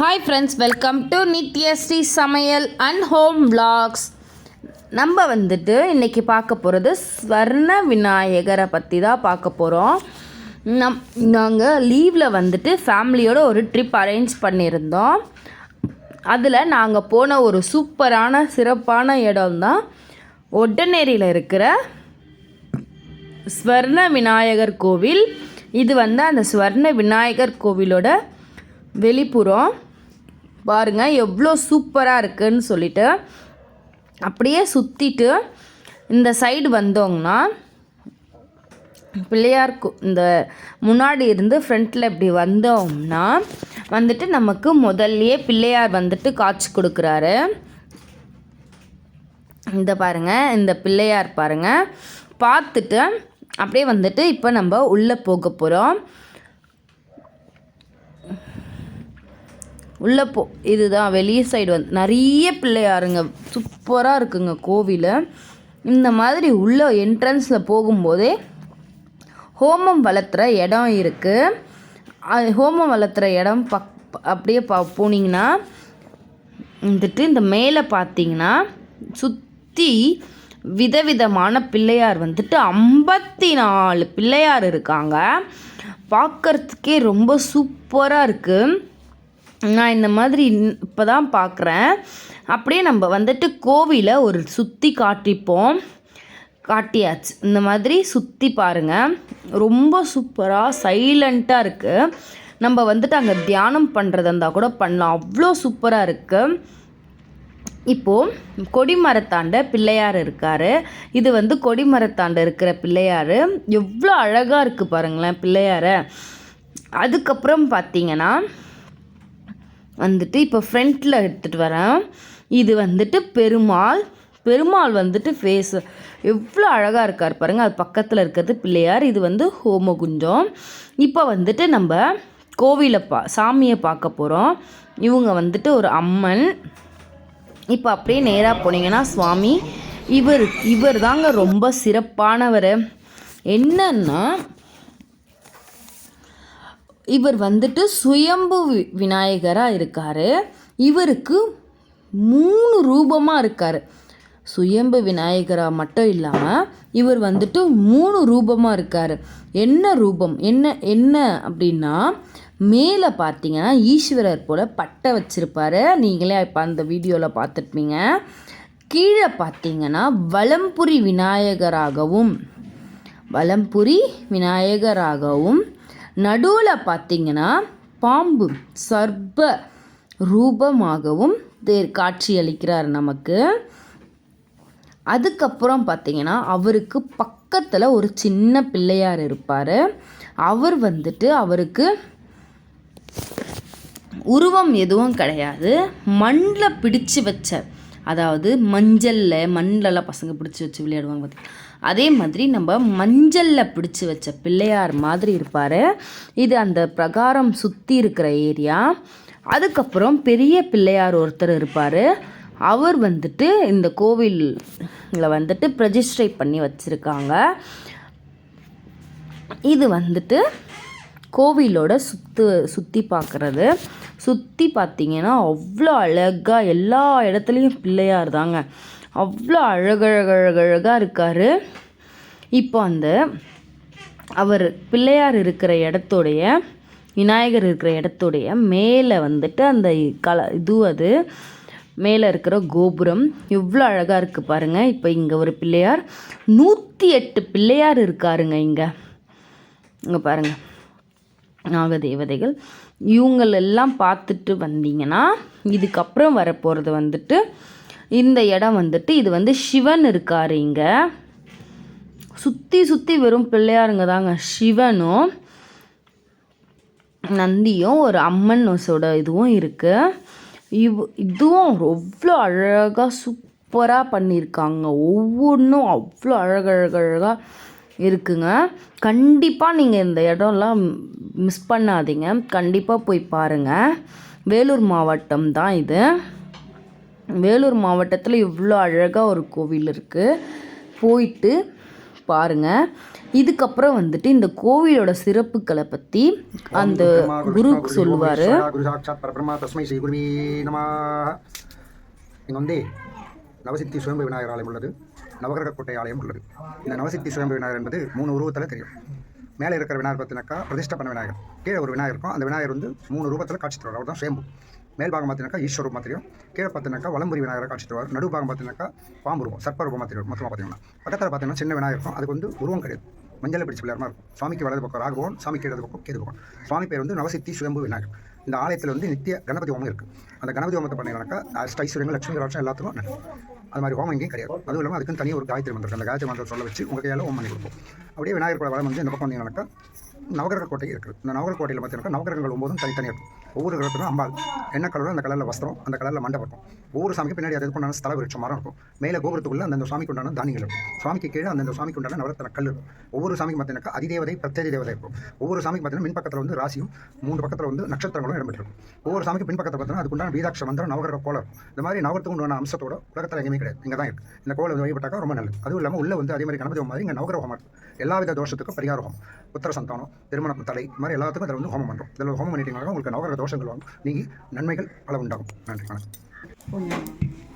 Hi friends welcome to Nithyasri சமையல் and home vlogs நம்ம வந்துட்டு இன்றைக்கி பார்க்க போகிறது ஸ்வர்ண விநாயகரை பற்றி தான் பார்க்க போகிறோம் நம் நாங்கள் லீவில் வந்துட்டு ஃபேமிலியோட ஒரு ட்ரிப் அரேஞ்ச் பண்ணியிருந்தோம். அதில் நாங்கள் போன ஒரு சூப்பரான சிறப்பான இடம் தான் ஒட்டநேரியில் இருக்கிற ஸ்வர்ண விநாயகர் கோவில். இது வந்து அந்த ஸ்வர்ண விநாயகர் கோவிலோட வெளிப்புறம். பாருங்கள் எவ்வளோ சூப்பராக இருக்குன்னு சொல்லிட்டு அப்படியே சுற்றிட்டு இந்த சைடு வந்தோங்கன்னா பிள்ளையார் இந்த முன்னாடி இருந்து ஃப்ரண்ட்டில் இப்படி வந்தோம்னா வந்துட்டு நமக்கு முதல்லையே பிள்ளையார் வந்துட்டு காட்சி கொடுக்குறாரு. இந்த பாருங்கள் இந்த பிள்ளையார் பாருங்கள் பார்த்துட்டு அப்படியே வந்துட்டு இப்போ நம்ம உள்ளே போக போகிறோம் உள்ளே போ இதுதான் வெளியே சைடு வந்து நிறைய பிள்ளையாருங்க சூப்பராக இருக்குங்க கோவில். இந்த மாதிரி உள்ள என்ட்ரன்ஸில் போகும்போதே ஹோமம் வளர்த்துற இடம் இருக்குது ஹோமம் வளர்த்துற இடம் பக் அப்படியே பா போனீங்கன்னா வந்துட்டு இந்த மேலே பார்த்தீங்கன்னா சுற்றி விதவிதமான பிள்ளையார் வந்துட்டு ஐம்பத்தி நாலு பிள்ளையார் இருக்காங்க. பார்க்கறதுக்கே ரொம்ப சூப்பராக இருக்குது நான் இந்த மாதிரி இப்போ தான் பார்க்குறேன் அப்படியே நம்ம வந்துட்டு கோவிலை ஒரு சுற்றி காட்டிப்போம். காட்டியாச்சு. இந்த மாதிரி சுற்றி பாருங்கள் ரொம்ப சூப்பராக சைலண்ட்டாக இருக்குது நம்ம வந்துட்டு அங்கே தியானம் பண்ணுறதா இருந்தால் கூட பண்ணலாம். அவ்வளோ சூப்பராக இருக்குது இப்போது கொடிமரத்தாண்ட பிள்ளையார் இருக்கார். இது வந்து கொடிமரத்தாண்ட இருக்கிற பிள்ளையார். எவ்வளோ அழகாக இருக்குது பாருங்களேன் பிள்ளையாரை. அதுக்கப்புறம் பார்த்தீங்கன்னா வந்துட்டு இப்போ ஃப்ரண்ட்டில் எடுத்துகிட்டு வரேன். இது வந்துட்டு பெருமாள். பெருமாள் வந்துட்டு ஃபேஸ் எவ்வளோ அழகாக இருக்கார் பாருங்கள் அது பக்கத்தில் இருக்கிறது பிள்ளையார். இது வந்து ஹோமகுஞ்சம். இப்போ வந்துட்டு நம்ம கோவிலை பா சாமியை பார்க்க போகிறோம் இவங்க வந்துட்டு ஒரு அம்மன். இப்போ அப்படியே நேராக போனீங்கன்னா சுவாமி இவர் இவர் தாங்க ரொம்ப சிறப்பானவர். என்னன்னா இவர் வந்துட்டு சுயம்பு விநாயகராக இருக்கார். இவருக்கு மூணு ரூபமாக இருக்கார். சுயம்பு விநாயகராக மட்டும் இல்லாமல் இவர் வந்துட்டு மூணு ரூபமாக இருக்கார். என்ன ரூபம் என்ன என்ன அப்படின்னா மேலே பார்த்தீங்கன்னா ஈஸ்வரர் போல் பட்டை வச்சுருப்பார். நீங்களே இப்போ அந்த வீடியோவில் பார்த்துருப்பீங்க கீழே பார்த்தீங்கன்னா வலம்புரி விநாயகராகவும் வலம்புரி விநாயகராகவும் நடுவில் பார்த்தீங்கன்னா பாம்பு சர்ப ரூபமாகவும் தேர் காட்சியளிக்கிறார் நமக்கு. அதுக்கப்புறம் பார்த்தீங்கன்னா அவருக்கு பக்கத்தில் ஒரு சின்ன பிள்ளையார் இருப்பார். அவர் வந்துட்டு அவருக்கு உருவம் எதுவும் கிடையாது. மண்ணில் பிடிச்சு வச்ச அதாவது மஞ்சளில் மண்ணிலலாம் பசங்க பிடிச்சி வச்சு விளையாடுவாங்க பார்த்தீங்களா அதே மாதிரி நம்ம மஞ்சளில் பிடிச்சி வச்ச பிள்ளையார் மாதிரி இருப்பார். இது அந்த பிரகாரம் சுற்றி இருக்கிற ஏரியா. அதுக்கப்புறம் பெரிய பிள்ளையார் ஒருத்தர் இருப்பார். அவர் வந்துட்டு இந்த கோவிலில் வந்துட்டு ப்ரெஜிஸ்ட்ரை பண்ணி வச்சுருக்காங்க. இது வந்துட்டு கோவிலோட சுத்து சுற்றி பார்க்குறது சுற்றி பார்த்தீங்கன்னா அவ்வளோ அழகாக எல்லா இடத்துலையும் பிள்ளையார் தாங்க. அவ்வளோ அழகழகழகழகாக இருக்கார். இப்போ அந்த அவர் பிள்ளையார் இருக்கிற இடத்துடைய விநாயகர் இருக்கிற இடத்துடைய மேலே வந்துட்டு அந்த கல இது அது. மேலே இருக்கிற கோபுரம். எவ்வளோ அழகாக இருக்குது பாருங்கள் இப்போ இங்கே ஒரு பிள்ளையார். நூற்றி எட்டு பிள்ளையார் இருக்காருங்க இங்கே. இங்கே பாருங்கள் நாக தேவதைகள் இவங்களெல்லாம் பார்த்துட்டு வந்தீங்கன்னா இதுக்கப்புறம் வரப்போகிறது வந்துட்டு இந்த இடம் வந்துட்டு இது வந்து சிவன் இருக்கார் இங்கே. சுற்றி சுற்றி வெறும் பிள்ளையாருங்க தாங்க. சிவனும் நந்தியும் ஒரு அம்மனோட இதுவும் இருக்குது இவ் இதுவும் அவ்வளோ அழகாக சூப்பராக பண்ணியிருக்காங்க ஒவ்வொன்றும் அவ்வளோ அழகழகழகாக இருக்குங்க. கண்டிப்பாக நீங்கள் இந்த இடம்லாம் மிஸ் பண்ணாதீங்க. கண்டிப்பாக போய் பாருங்கள் வேலூர் மாவட்டம் தான் இது. வேலூர் மாவட்டத்தில் இவ்வளோ அழகாக ஒரு கோவில் இருக்குது போயிட்டு பாருங்கள் இதுக்கப்புறம் வந்துட்டு இந்த கோவிலோட சிறப்புகளை பற்றி அந்த குருக்கு சொல்லுவார். இங்கே வந்து நவசித்தி சுயம்பு விநாயகர் ஆலயம் உள்ளது. நவகிரக கோட்டை ஆலயம் உள்ளது. இந்த நவசித்தி சுயம்பு விநாயகர் என்பது மூணு உருவத்தில் தெரியும். மேலே இருக்கிற விநாயகர் பார்த்தினாக்கா பிரதிஷ்டை பண்ண விநாயகர். கீழே ஒரு விநாயகர் இருக்கும். அந்த விநாயகர் வந்து மூணு ரூபத்தில் காட்சி தருவார். அவர் தான் சுயம்பு. மேல் பாகம் பார்த்தீங்கன்னாக்கா ஈஸ்வர ரூபமாக தெரியும். கீழே பார்த்தீங்கன்னாக்கா வளம்புரி விநாயகர் காட்சி தருவார். நடு பாகம் பார்த்தீங்கன்னாக்கா பாம்பு ரூபம் சர்ப்ப ரூபமாக தெரியும் மொத்தமாக பார்த்தீங்கன்னா பக்கத்தில் பார்த்தீங்கன்னா சின்ன விநாயகர் இருக்கும். அதுக்கு வந்து உருவம் கிடையாது. மஞ்சள் பிடிச்ச பிள்ளையாரமா இருக்கும். சுவாமிக்கு வலது பக்கம் ராகவன் சாமிக்கு இடது பக்கம் கேது பக்கம் சுவாமி பேர் வந்து நவசித்தி சுயம்பு விநாயகர். இந்த ஆலயத்தில் வந்து நித்திய கணபதி ஹோமம் இருக்குது அந்த கணபதி ஹோமத்தை பண்ணீங்கன்னாக்கா அஷ்ட ஐஸ்வர்யங்கள் லட்சுமி ராட்சம் எல்லாத்துக்கும் நடக்கும் அது மாதிரி ஹோமம் எங்கேயும் கிடையாது. அதுவும் இல்லாமல் அதுக்குன்னு தனியாக ஒரு காயத்ரி மந்திரம் அந்த காயத்ரி மந்திரம் சொல்ல வச்சு உங்கள் கையால் ஹோம் பண்ணி கொடுப்போம். அப்படியே விநாயகர் கூட வளம் வந்து இந்த பக்கம் வந்தீங்கன்னாக்கா நவகிரக கோட்டை இருக்குது இந்த நவகிரக கோட்டையில் பார்த்தீங்கன்னா நவகிரகங்கள் ஒன்பதும் தனித்தனியாக இருக்கும். ஒவ்வொரு கிரகத்துக்கும் அம்பாள் என்ன கலரோ அந்த கலரில் வஸ்திரம் அந்த கலரில் மண்டபம் இருக்கும். ஒவ்வொரு சாமிக்கு பின்னாடி அது உண்டான ஸ்தல விருட்சம் மரம் இருக்கும். மேலே கோபுரத்துக்குள்ள அந்தந்த சாமிக்கு உண்டான தானியங்கள் இருக்கும். சாமிக்கு கீழே அந்தந்த சாமிக்கு உண்டான நவரத்தன கல் இருக்கும். ஒவ்வொரு சாமிக்கு பார்த்தீங்கன்னா அதிதேவதை பிரத்யேக தேவதை இருக்கும். ஒவ்வொரு சாமிக்கு பார்த்தீங்கன்னா மின் பக்கத்தில் வந்து ராசியும் மூன்று பக்கத்தில் வந்து நட்சத்திரங்களும் இடம்பெற்றிருக்கும். ஒவ்வொரு சாமிக்கு பின் பக்கத்தில் பார்த்தீங்கன்னா அதுக்குண்டான வீதாட்ச மந்திரம் நவகிரக கோலம் இருக்கும். இந்த மாதிரி நவரத்துக்கு உண்டான அம்சத்தோட உலகத்தில் எங்கேயுமே கிடையாது. இங்கே தான் இருக்குது இந்த கோவில் வந்து வழிபட்டாக்கா ரொம்ப நல்லது. அதுவும் இல்லாமல் உள்ள வந்து அதே மாதிரி கணபதி மாதிரி இங்கே நவகிரக ஹோமம் எல்லா வித தோஷத்துக்கும் பரிகார ஹோமம். புத்திர சந்தானம் திருமண தலை இந்த மாதிரி எல்லாத்துக்கும் அதில் வந்து ஹோமம் பண்ணுறோம் இதில் ஹோமம் பண்ணிட்டீங்கன்னா உங்களுக்கு நவகிரக தோஷங்கள் வாங்கும் நீங்கள் நன்மைகள் பல உண்டாகும். நன்றி வணக்கம்.